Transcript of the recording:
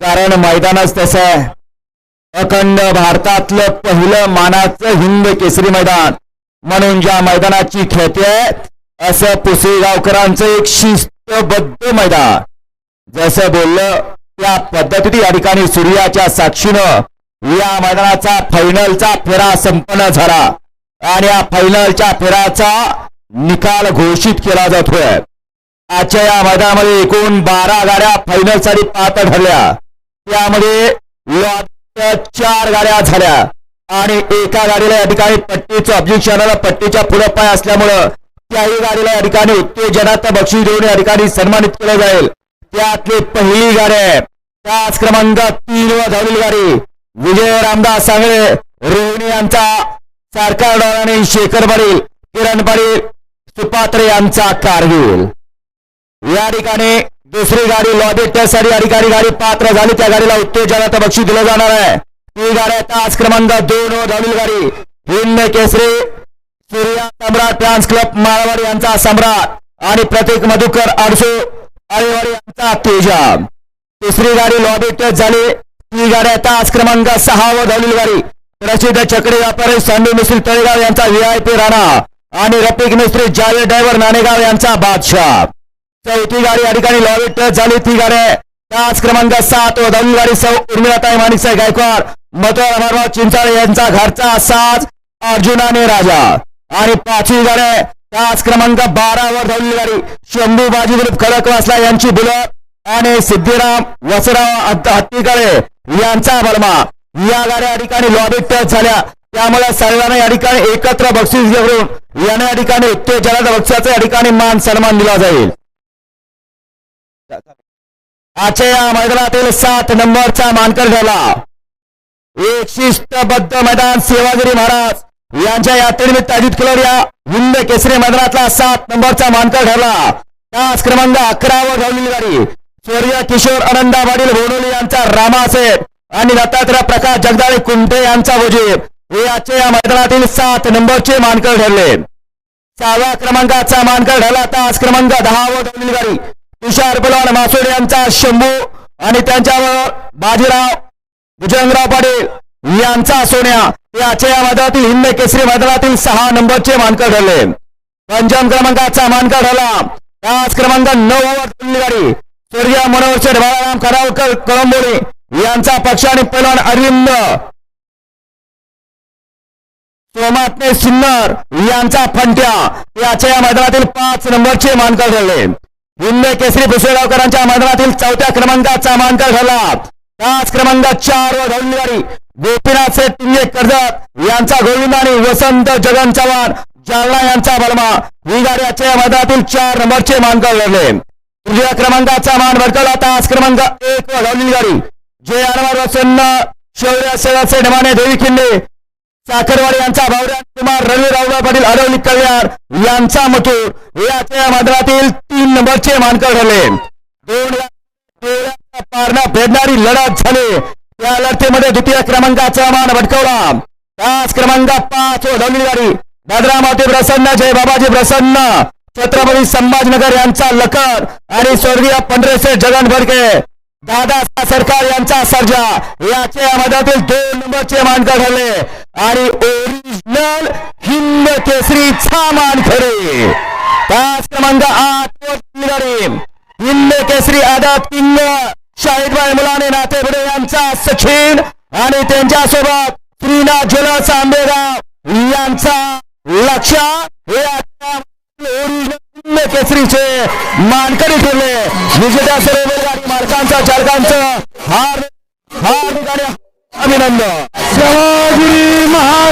कारण मैदानच तसं आहे. अखंड भारतातलं पहिलं मानाचं हिंद केसरी मैदान. म्हणून ज्या मैदानाची ख्याती आहे असं पुसेगावकरांचं एक शिस्तबद्ध मैदान. जसं बोललं त्या पद्धतीने या ठिकाणी सूर्याच्या साक्षीनं या मैदानाचा फायनलचा फेरा संपन्न झाला. आणि या फायनलच्या फेराचा निकाल घोषित केला जातोय. आजच्या या मैदानामध्ये एकूण बारा गाड्या फायनलसाठी पात्र ठरल्या. त्यामध्ये चार गाड्या झाल्या. आणि एका गाडीला या ठिकाणी पट्टीचं ऑब्जेक्शन आलं. पट्टीच्या पुढं पाय असल्यामुळं त्याही गाडीला या ठिकाणी उत्तेजनाचं बक्षीस देऊन या ठिकाणी सन्मानित केलं जाईल. त्यातली पहिली गाडी आहे. त्याच क्रमांक तीन व धावलेली गाडी. विजय रामदास सांगळे रोहिणी यांचा सारखा आणि शेखर पाटील किरण पाटील सुपात्रे यांचा कारगिल. या ठिकाणी दुसरी गाडी लॉबी टेस्टसाठी या ठिकाणी गाडी पात्र झाली. त्या गाडीला उत्तेजनाचं बक्षीस दिलं जाणार आहे. ती गाड्या तास क्रमांक दोन वर गाडी. हिंद केसरी सूर्या सम्राट डान्स क्लब माळवाडी यांचा सम्राट आणि प्रतीक मधुकर अडसू आळेवाडी यांचा तेजा. तिसरी गाडी लॉबी टेस्ट झाली. ती गाड्या तास क्रमांक सहा व धावलेली गाडी. प्रसिद्ध चक्री व्यापारी संडू मिस्त्री तळेगाव यांचा व्हीआयपी राणा आणि रफिक मिस्त्री जावेद ड्रायव्हर नाणेगाव यांचा बादशाह. चौथी गाडी या ठिकाणी लॉबी टच झाली. ती गाडी त्याच क्रमांक सात व दहावी गाडी सौ उर्मिळाताई माणिकसाई गायकवाड. मथुरा अमरराव चिंचाळे यांचा घरचा साज अर्जुन आणि राजा. आणि पाचवी गाडी त्याच क्रमांक बारा वर धावलेली गाडी शंभू बाजी ग्रुप खडकवासला यांची बुलट आणि सिद्धिराम वसराव हत्तीकडे यांचा बलमा. या गाड्या या ठिकाणी लॉबी टच झाल्या. त्यामुळे सर्वांना या ठिकाणी एकत्र बक्षीस घेऊन यांना या ठिकाणी उत्तेजनाच्या बक्षाचा या ठिकाणी मान सन्मान दिला जाईल. आजच्या या मैदानातील सात नंबरचा मानकर झाला. एक शिस्तबद्ध मैदान सेवागिरी महाराज यांच्या यात्रेनिमित्त आयोजित केलेल्या या हिंद केसरी मैदानातला सात नंबरचा मानकर ठरला. तास क्रमांक अकरावर धावलेली गाडी. सूर्य किशोर आनंदा पाटील भोनोली यांचा रामासेठ आणि दत्तात्रय प्रकाश जगदाळे कुंटे यांचा वजीर. हे आजच्या या मैदानातील सात नंबरचे मानकर ठरले. सहाव्या क्रमांकाचा मानकर ठरला. तास क्रमांक दहा वर धावलेली गाडी. तुषार पलवान मासोड यांचा शंभू आणि त्यांच्यावर बाजीराव भुजंगराव पाटील यांचा सोन्या. याच्या या मैदानातील हिंद केसरी मैदानातील सहा नंबरचे मानकर ठरले. पंचम क्रमांकाचा मानकर ठरला. पाच क्रमांक नऊ वर गाडी सूर्य मनोहर शेठ बाळाराम करावकर कळंबोली यांचा पक्ष आणि पलवान अरविंद. सोमात्मे सिन्नर यांचा फंट्या. याच्या या मैदानातील पाच नंबरचे मानकर ठरले. हिंद केसरी भुसेगावकरांच्या मैदानातील चौथ्या क्रमांकाचा मानकर ठरला. त्याच क्रमांक चार व धावलेली गोपीनाथ शेठ टिंगे कर्जत. यांचा गोविंद आणि वसंत जगन चव्हाण जालना यांचा बलमा. ही गाडी आजच्या मैदानातील चार नंबरचे मानकर ठरले. तृतीय क्रमांकाचा मान भडकवला तास क्रमांक एक व धावलेली गाडी जे अनवर वसन्न शौर्य सेवाचे डमाने देवी खिंडे. साखरवाडी यांचा भावड्या कुमार रवी रावराव पाटील अडवली कल्याण यांचा मथुर. याच्या मैदानातील तीन नंबरचे मानकर ठरले. दोन दोऱ्याचा पारणा भेदणारी लढत झाली. या लढतीमध्ये द्वितीय क्रमांकाचा मान भटकवला. तास क्रमांक पाच व गाडी भद्रामाती प्रसन्न जय बाबाजी प्रसन्न. छत्रपती संभाजीनगर यांचा लखन आणि स्वर्गीय पंढरेश्वर जगन भडके. दादा सरकार यांचा सर्जा. याचे या मधातील दोन नंबरचे मानकर ठरले. आणि हिंद केसरीचा मान खरे. तास क्रमांक आठ हिंद केसरी आदात किंग. शाहिदबाई मुलाने नातेपुडे यांचा सचिन आणि त्यांच्यासोबत श्रीनाथ ज्वेलर्स आंबेगाव यांचा लक्ष. हे केसरीचे मानकरी ठरले. विजेत्या सर्व गाडी मालकांचा चालकांचं हार हार अभिनंदन.